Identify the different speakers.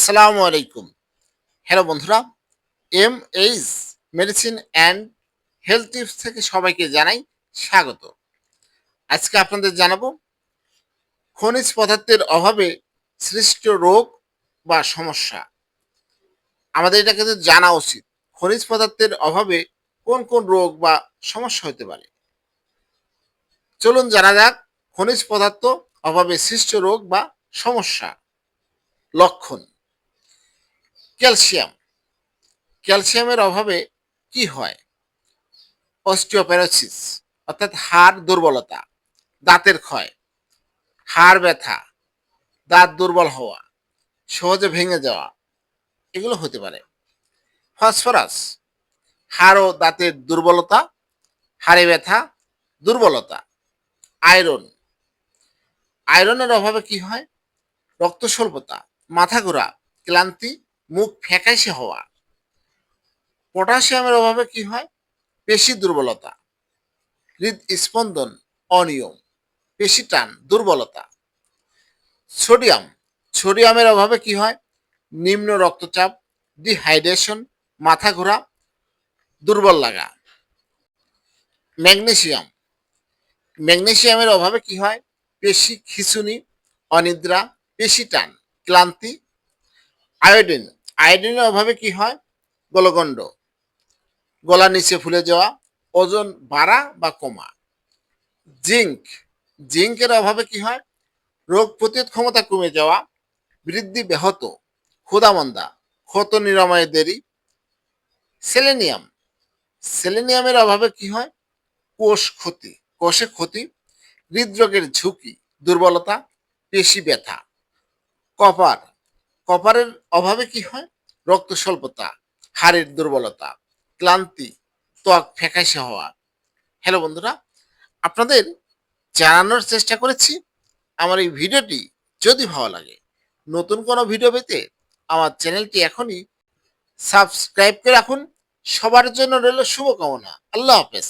Speaker 1: আসসালামু আলাইকুম। হ্যালো বন্ধুরা M H medicine and health tips থেকে সবাইকে জানাই স্বাগত। আজকে আপনাদের জানাব, খনিজ পদার্থের অভাবে সৃষ্ট রোগ বা সমস্যা। আমাদের এটা কিন্তু জানা উচিত, খনিজ পদার্থের অভাবে কোন কোন রোগ বা সমস্যা হতে পারে। চলুন জানা যাক, খনিজ পদার্থ অভাবে সৃষ্ট রোগ বা সমস্যা। লক্ষণ। ক্যালসিয়াম। ক্যালসিয়ামের অভাবে কি হয়? অস্টিওপ্যারোসিস অর্থাৎ হাড় দুর্বলতা, দাঁতের ক্ষয়, হাড় ব্যথা, দাঁত দুর্বল হওয়া, সহজে ভেঙে যাওয়া, এগুলো হতে পারে। ফসফরাস, হাড় ও দাঁতের দুর্বলতা, হাড়ে ব্যথা, দুর্বলতা, আয়রন। আয়রনের অভাবে কি হয়? রক্ত স্বল্পতা মাথা ঘোরা, ক্লান্তি মুখ ফ্যাকাশে হওয়া। পটাশিয়ামের অভাবে কি হয়? পেশি দুর্বলতা, হৃদস্পন্দন অনিয়ম, পেশি টান, দুর্বলতা। সোডিয়াম, সোডিয়ামের অভাবে কি হয়? নিম্ন রক্তচাপ, ডিহাইড্রেশন, মাথা ঘোরা, দুর্বল লাগা। ম্যাগনেসিয়াম, ম্যাগনেসিয়ামের অভাবে কি হয়? পেশি খিঁচুনি, অনিদ্রা, পেশি টান, ক্লান্তি। আয়োডিন আয়োডিনের অভাবে কি হয়? গলগণ্ড গলা নিচে ফুলে যাওয়া, ওজন বাড়া বা কমা। জিঙ্ক। জিঙ্কের অভাবে কি হয়? রোগ প্রতিরোধ ক্ষমতা কমে যাওয়া, বৃদ্ধি ব্যাহত ক্ষুদামন্দা ক্ষত নিরাময়ে দেরি। সেলেনিয়াম। সেলেনিয়ামের অভাবে কি হয়? কোষ ক্ষতি। কোষে ক্ষতি, হৃদরোগের ঝুঁকি, দুর্বলতা, পেশি ব্যথা। কপার। কপারের অভাবে কি হয়? রক্ত স্বল্পতা হাড়ের দুর্বলতা, ক্লান্তি, ত্বক ফ্যাকাশে হওয়া। হ্যালো বন্ধুরা, আপনাদের জানানোর চেষ্টা করেছি, আমার এই ভিডিওটি যদি ভালো লাগে, নতুন কোনো ভিডিও পেতে আমার চ্যানেলটি এখনই সাবস্ক্রাইব করে রাখুন। সবার জন্য রইল শুভকামনা। আল্লাহ হাফেজ।